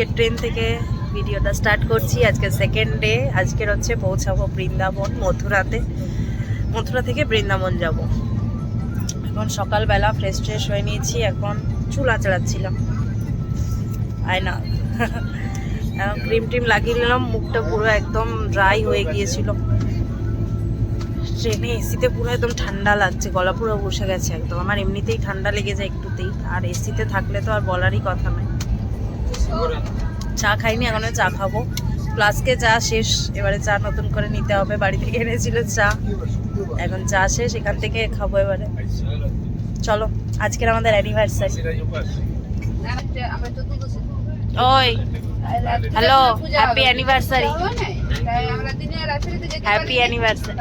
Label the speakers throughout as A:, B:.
A: আজকের ট্রেন থেকে ভিডিওটা স্টার্ট করছি। আজকে সেকেন্ড ডে আজকের হচ্ছে পৌঁছাবো বৃন্দাবন, মথুরাতে। মথুরা থেকে বৃন্দাবন যাব। এখন সকালবেলা ফ্রেশ ফ্রেশ হয়ে নিয়েছি। এখন চুল আঁচড়াচ্ছিলাম আয়না ক্রিম টিম লাগিয়ে নিলাম। মুখটা পুরো একদম ড্রাই হয়ে গিয়েছিল। ট্রেনে এসিতে পুরো একদম ঠান্ডা লাগছে। গলা পুরো বসে গেছে একদম। আমার এমনিতেই ঠান্ডা লেগে যায় একটুতেই। আর এসিতে থাকলে তো আর বলারই কথা নয়। চা খাইনি এখনও চা খাব। প্লাসকে চা শেষ এবারে চা নতুন করে নিতে হবে বাড়ি থেকে এনেছিল চা। এখন চা শেষ এখান থেকে খাব এবারে। চলো আজকের আমাদের অ্যানিভার্সারি ওই hello happy anniversary happy anniversary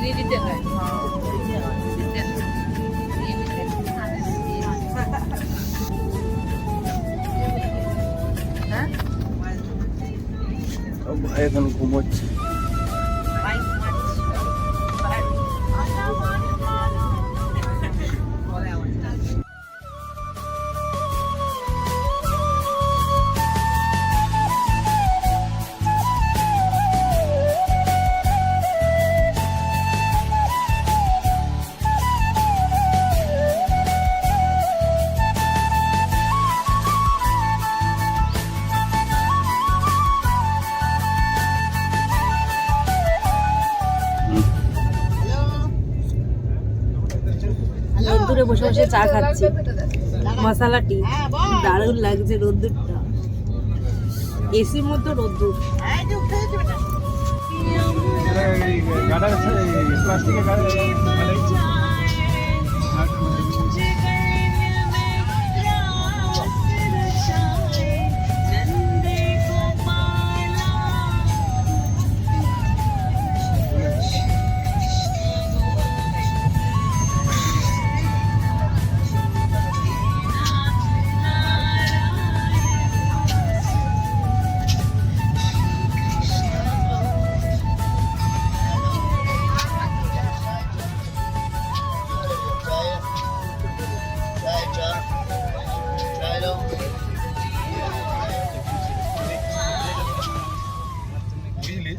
B: Ini di dekat.
C: Oh, ayo kan kumot.
A: রোদ্দুরে বসে বসে চা খাচ্ছি মশালাটি দারুণ লাগছে রোদ্দুরটা এসির মতো রোদ্দুর
C: প্লাস্টিকের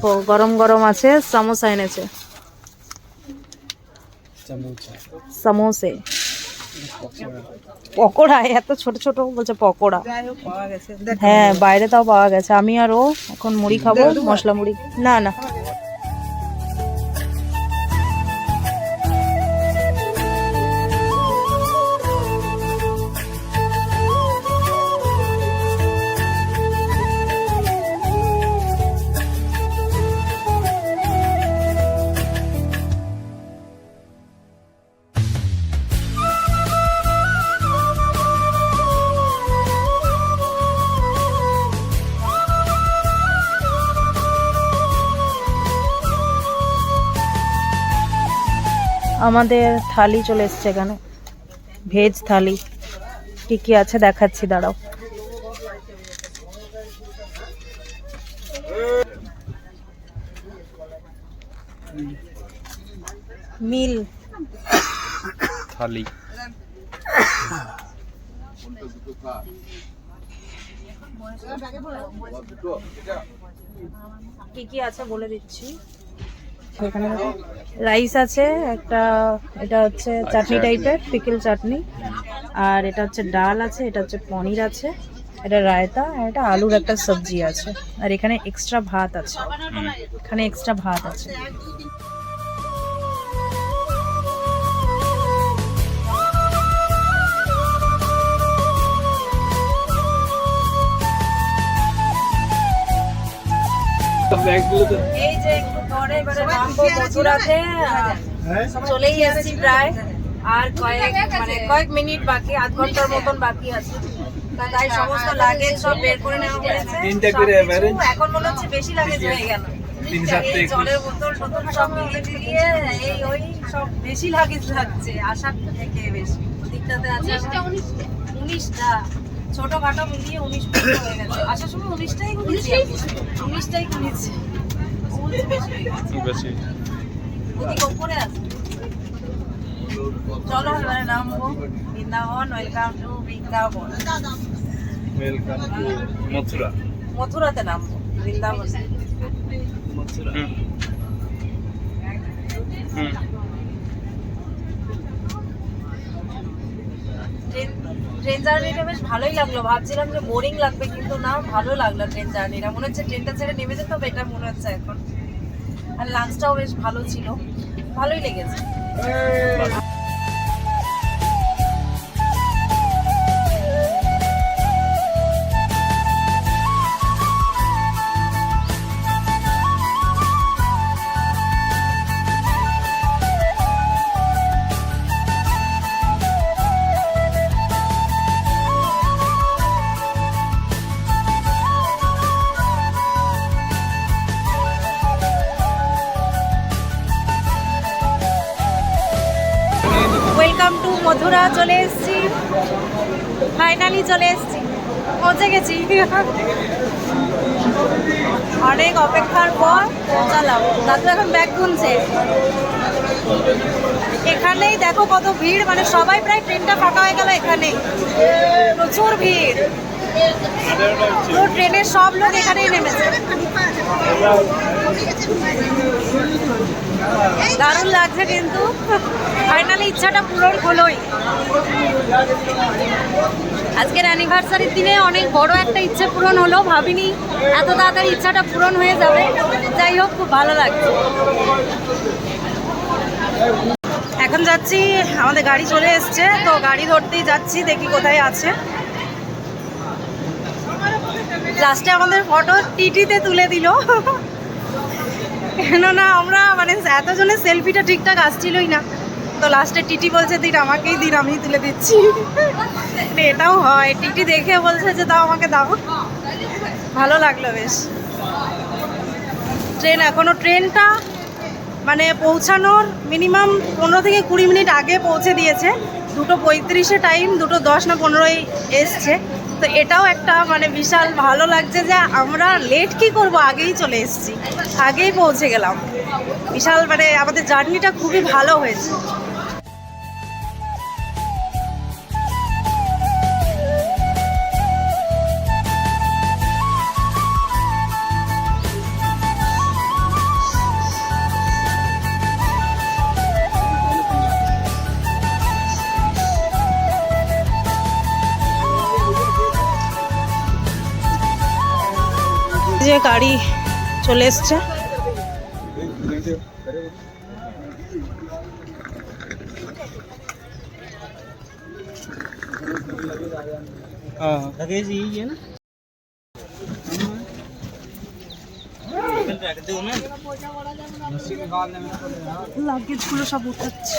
A: ও, গরম গরম আছে সামোসা এনেছে। সমোসে। পকোড়া। এত ছোট ছোট বলছে পকোড়া। হ্যাঁ বাইরে তাও পাওয়া গেছে। আমি আর ও এখন মুড়ি খাব মশলা মুড়ি। না না। আমাদের থালি চলে এসছে এখানে। ভেজ থালি। কি কি আছে দেখাচ্ছি দাঁড়াও। মিল।
C: থালি।
A: কি কি আছে বলে দিচ্ছি। এখানে রাইস আছে একটা এটা হচ্ছে চাটনি টাইপের পিকল চাটনি। আর এটা হচ্ছে ডাল আছে এটা হচ্ছে পনির আছে এটা রায়তা আর এটা আলুর একটা সবজি আছে। আর এখানে এক্সট্রা ভাত আছে। এখানে এক্সট্রা ভাত আছে। এই যে একটু এবারে নামবো মথুরাতে চলেই এসেছি প্রায়। আর কয়েক মানে কয়েক মিনিট বাকি আধ ঘণ্টার মতন বাকি আছে। তাই সমস্ত লাগেজ সব বের করে নেওয়া হয়েছে। এখন মনে হচ্ছে বেশি লাগেজ হয়ে গেল। এই জলের বোতল টোতল সব মিলিয়ে এই ওই সব বেশি লাগেজ লাগছে আসার থেকে বেশি। ওদিকটাতে আছে উনিশটা ছোটখাটো মিলিয়ে উনিশ হয়ে গেছে। আসার সময় উনিশটাই গুনেছি উনিশটাই? গুনেছি। উনিশ বেশি। চলো এবারে নামবো। Vrindavan welcome to Vrindavan.
C: Welcome to Mathura.
A: মথুরাতে নামবো বৃন্দাবন।
C: মথুরা। হুম। হুম।
A: ট্রেন ট্রেন জার্নিটা বেশ ভালোই লাগল। ভাবছিলাম যে বোরিং লাগবে কিন্তু না ভালো লাগল ট্রেন জার্নিটা। মনে হচ্ছে ট্রেনটা ছেড়ে নেমে যেতে হবে এটা মনে হচ্ছে এখন। আর লাঞ্চটাও বেশ ভালো ছিল। ভালোই লেগেছে। চলে এসেছি। ফাইনালি চলে এসেছি। পৌঁছে গেছি। অনেক অপেক্ষার পর পৌঁছালাম। দাদু এখন ব্যাগ গুনছে। এখানেই দেখো কত ভিড় মানে সবাই প্রায় ট্রেনটা ফাঁকা হয়ে গেল এখানেই। প্রচুর ভিড়। পুরো ট্রেনের সব লোক এখানেই নেমেছে। দারুণ লাগছে কিন্তু। ফাইনালি ইচ্ছাটা পূরণ হলোই। আজকের অ্যানিভার্সারির দিনে অনেক বড় একটা ইচ্ছে পূরণ হলো, ভাবিনি এত তাড়াতাড়ি ইচ্ছাটা পূরণ হয়ে যাবে। যাই হোক, খুব ভালো লাগছে। এখন যাচ্ছি, আমাদের গাড়ি চলে এসছে, তো গাড়ি ধরতেই যাচ্ছি, দেখি কোথায় আছে। লাস্টে আমাদের ফটো টিটিতে তুলে দিল। কেননা আমরা মানে এতজনের সেলফিটা ঠিকঠাক আসছিলই না। তো লাস্টে টিটি বলছে, দিন আমাকেই দিন আমি তুলে দিচ্ছি। মানে এটাও হয়। টিটি দেখে বলছে যে, দাও, আমাকে দাও। ভালো লাগল বেশ। ট্রেন, এখনও ট্রেনটা মানে পৌঁছানোর মিনিমাম পনেরো থেকে কুড়ি মিনিট আগে পৌঁছে দিয়েছে। দুটো পঁয়ত্রিশে টাইম দুটো দশ না পনেরোই এসছে। তো এটাও একটা মানে বিশাল ভালো লাগছে যে আমরা লেট কি করব? আগেই চলে এসেছি। আগেই পৌঁছে গেলাম। বিশাল মানে আমাদের জার্নিটা খুবই ভালো হয়েছে। যে গাড়ি চলে এসছে। লাগেজগুলো সব উঠাচ্ছে।